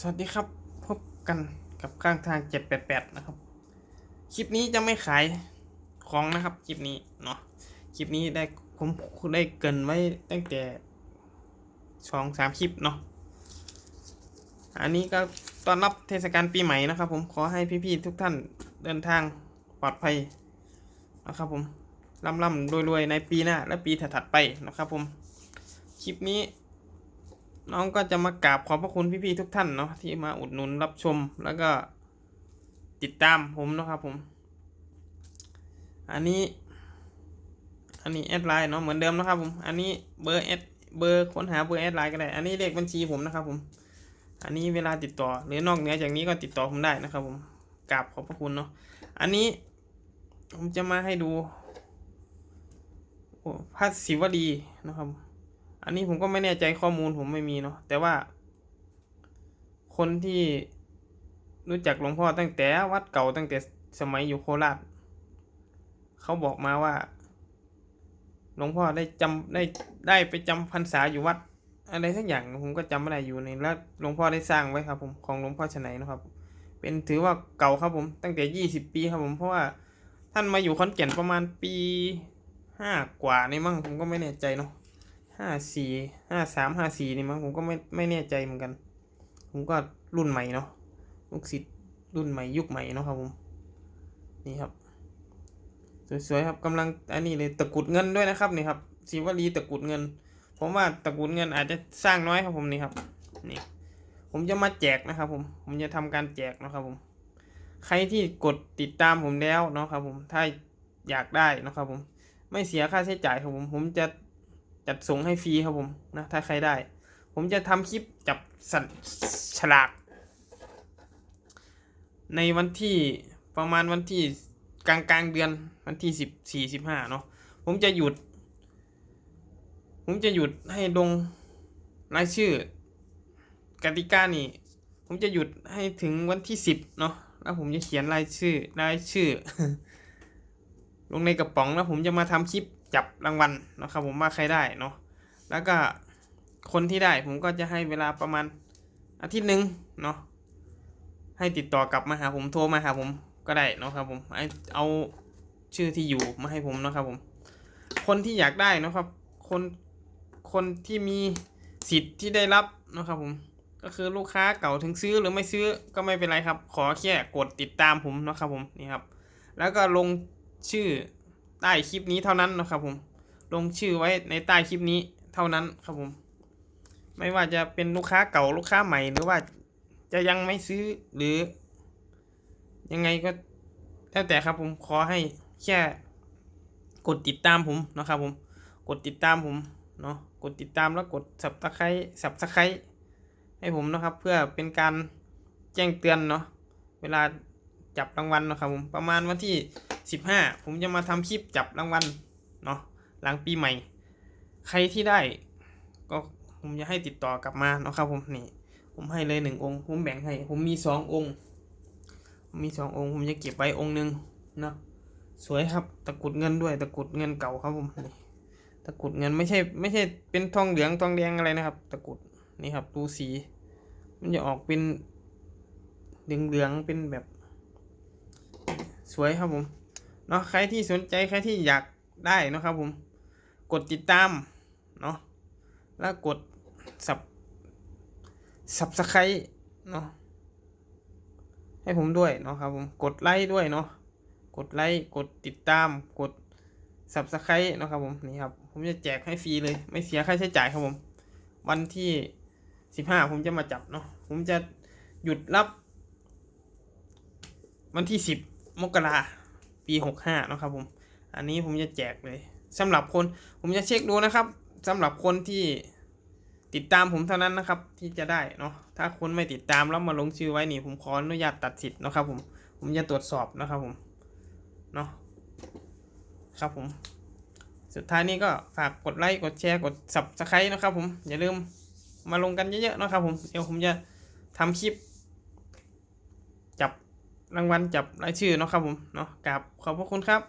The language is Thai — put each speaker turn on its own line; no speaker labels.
สวัสดีครับ พบกันกับข้างทาง788นะครับ คลิปนี้จะไม่ขายของนะครับ คลิปนี้เนาะคลิปนี้ได้ผมได้เกินไว้ตั้งแต่สองสามคลิปเนาะอันนี้ก็ตอนรับเทศกาลปีใหม่นะครับ ผมขอให้พี่ๆทุกท่านเดินทางปลอดภัยนะครับผมร่ำร่ำรวยรวยๆในปีหน้าและปีถัดๆไปนะครับผมคลิปนี้ น้องก็จะมากราบขอบพระคุณพี่ๆทุกท่านเนาะที่มาอุดหนุนรับชมแล้วก็ติดตามผมนะครับผม อันนี้ อันนี้แอดไลน์เนาะเหมือนเดิมนะครับผม อันนี้เบอร์แอดเบอร์ค้นหาเบอร์แอดไลน์ก็ได้ อันนี้เลขบัญชีผมนะครับผม อันนี้เวลาติดต่อ หรือนอกเหนือจากนี้ก็ติดต่อผมได้นะครับผมกราบขอบพระคุณเนาะ อันนี้ผมจะมาให้ดูโอ้พระศิวลีนะครับ อันนี้ผมก็ไม่แน่ใจข้อมูลผมไม่มีเนาะแต่ว่า คนที่รู้จักหลวงพ่อตั้งแต่วัดเก่าตั้งแต่สมัยอยู่โคราชเขาบอกมาว่า หลวงพ่อได้จำได้ได้ไปจำพรรษาอยู่วัด อะไรสักอย่างผมก็จำไม่ได้อยู่ในแล้วหลวงพ่อได้สร้างไว้ครับ ผมของหลวงพ่อชนัยนะครับ เป็นถือว่าเก่าครับผม ตั้งแต่ยี่สิบปีครับผมเพราะว่าท่านมาอยู่ขอนแก่นประมาณปีห้ากว่านี่มั้งผมก็ไม่แน่ใจเนาะ ห้าสี่ห้าสามห้าสี่นี่มั้งผมก็ไม่ไม่แน่ใจเหมือนกัน ผมก็รุ่นใหม่เนาะลูกศิษย์รุ่นใหม่ยุคใหม่เนาะครับผมนี่ครับ สวยๆครับกำลังอันนี้เลยตะกุดเงินด้วยนะครับนี่ครับศิวลีตะกุดเงิน ผมว่าตะกุดเงินอาจจะสร้างน้อยครับผมนี่ครับนี่ผมจะมาแจกนะครับผมผมจะทำการแจกนะครับผม ใครที่กดติดตามผมแล้วเนาะครับผมถ้าอยากได้นะครับผม ไม่เสียค่าใช้จ่ายครับผมผมจะ จัดส่งให้ฟรีครับผมนะถ้าใครได้ ผมจะทำคลิปจับสัตว์ฉลาก ในวันที่ประมาณวันที่กลางกลางเดือนวันที่สิบสี่สิบห้าเนาะผมจะหยุด ผมจะหยุดให้ลงรายชื่อกติกานี่ ผมจะหยุดให้ถึงวันที่สิบเนาะแล้วผมจะเขียนรายชื่อรายชื่อ ลงในกระป๋องแล้วผมจะมาทำคลิป จับรางวัลนะครับผมว่าใครได้เนาะแล้วก็คนที่ได้ผมก็จะให้เวลาประมาณอาทิตย์หนึ่งเนาะให้ติดต่อกลับมาหาผมโทรมาหาผมก็ได้เนาะครับผมไอเอาชื่อที่อยู่มาให้ผมนะครับผม คนที่อยากได้เนาะครับ คนคนที่มีสิทธิ์ที่ได้รับนะครับผมก็คือลูกค้าเก่าถึงซื้อหรือไม่ซื้อก็ไม่เป็นไรครับ ขอแค่กดติดตามผมนะครับผมนี่ครับ แล้วก็ลงชื่อ ใต้คลิปนี้เท่านั้นนะครับผมลงชื่อไว้ในใต้คลิปนี้เท่านั้นครับผม ไม่ว่าจะเป็นลูกค้าเก่าลูกค้าใหม่หรือว่าจะยังไม่ซื้อหรือ ยังไงก็แล้วแต่ครับผมขอให้แค่กดติดตามผมนะครับผม กดติดตามผมเนาะกดติดตามแล้วกดสับตะไคร้สับตะไคร้ให้ผมนะครับ เพื่อเป็นการแจ้งเตือนเนาะเวลาจับรางวัลนะครับผมประมาณวันที่ สิบห้าผมจะมาทำคลิปจับรางวัลเนาะหลังปีใหม่ ใครที่ได้ ก็ผมจะให้ติดต่อกลับมาเนาะครับผมนี่ ผมให้เลยหนึ่งองค์ ผมแบ่งให้ ผมมีสององค์มีสององค์ ผมจะเก็บไว้องค์หนึ่งเนาะสวยครับ ตะกรุดเงินด้วย ตะกรุดเงินเก่าครับผมนี่ตะกรุดเงินไม่ใช่ไม่ใช่เป็นทองเหลืองทองแดงอะไรนะครับ ตะกรุดนี่ครับดูสี มันจะออกเป็นเหลืองเหลืองๆเป็นแบบ สวยครับผม เนาะใครที่สนใจใครที่อยากได้นะครับผมกดติดตามเนาะแล้วกดสับสับสไครเนาะให้ผมด้วยเนาะครับผมกดไลค์ด้วยเนาะกดไลค์กดติดตามกดสับสไครเนาะครับผมนี่ครับผมจะแจกให้ฟรีเลย ไม่เสียค่าใช้จ่ายครับผม วันที่สิบห้าผมจะมาจับเนาะผมจะหยุดรับ วันที่สิบมกรา ปีหกห้านะครับผม อันนี้ผมจะแจกเลยสำหรับคนผมจะเช็คดูนะครับสำหรับคนที่ติดตามผมเท่านั้นนะครับที่จะได้เนาะถ้าคนไม่ติดตามแล้วมาลงชื่อไว้นี่ผมขออนุญาตตัดสิทธิ์นะครับผมผมจะตรวจสอบนะครับผมเนาะครับผม สุดท้ายนี้ก็ฝากกดไลค์กดแชร์กด subscribe นะครับผมอย่าลืมมาลงกันเยอะๆนะครับผมเดี๋ยวผมจะทำคลิป รางวัลจับรายชื่อเนาะครับผมเนาะกราบขอบพระคุณครับ